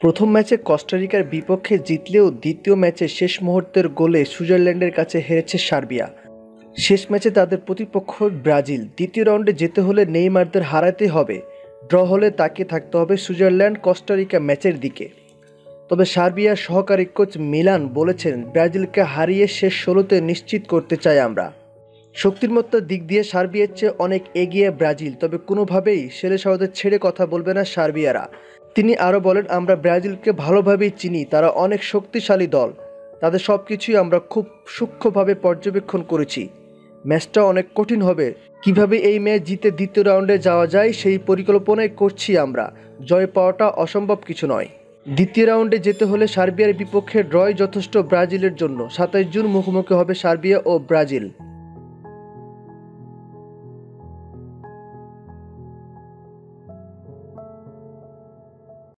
প্রথম ম্যাচে কস্টারিকার বিপক্ষে জিতলেও দ্বিতীয় ম্যাচে শেষ মুহূর্তের গোলে সুইজারল্যান্ডের কাছে হেরেছে সার্বিয়া। শেষ ম্যাচে তাদের প্রতিপক্ষ ব্রাজিল। দ্বিতীয় রাউন্ডে যেতে হলে নেইমারদের হারাতে হবে। ড্র হলে তাকে থাকতে হবে সুইজারল্যান্ড কস্টারিকা ম্যাচের দিকে। তবে সার্বিয়ার সহকারী কোচ মিলান বলেছেন, ব্রাজিলকে হারিয়ে শেষ ষোলোতে নিশ্চিত করতে চাই আমরা। শক্তিমত্তার দিক দিয়ে সার্বিয়ার চেয়ে অনেক এগিয়ে ব্রাজিল, তবে কোনোভাবেই ছেলে সহজে ছেড়ে কথা বলবে না সার্বিয়ারা। তিনি আরও বলেন, আমরা ব্রাজিলকে ভালোভাবেই চিনি, তারা অনেক শক্তিশালী দল। তাদের সব কিছুই আমরা খুব সূক্ষ্মভাবে পর্যবেক্ষণ করেছি। ম্যাচটা অনেক কঠিন হবে। কীভাবে এই ম্যাচ জিতে দ্বিতীয় রাউন্ডে যাওয়া যায় সেই পরিকল্পনাই করছি আমরা। জয় পাওয়াটা অসম্ভব কিছু নয়। দ্বিতীয় রাউন্ডে যেতে হলে সার্বিয়ার বিপক্ষে ড্রয় যথেষ্ট ব্রাজিলের জন্য। সাতাইশ জুন মুখোমুখি হবে সার্বিয়া ও ব্রাজিল।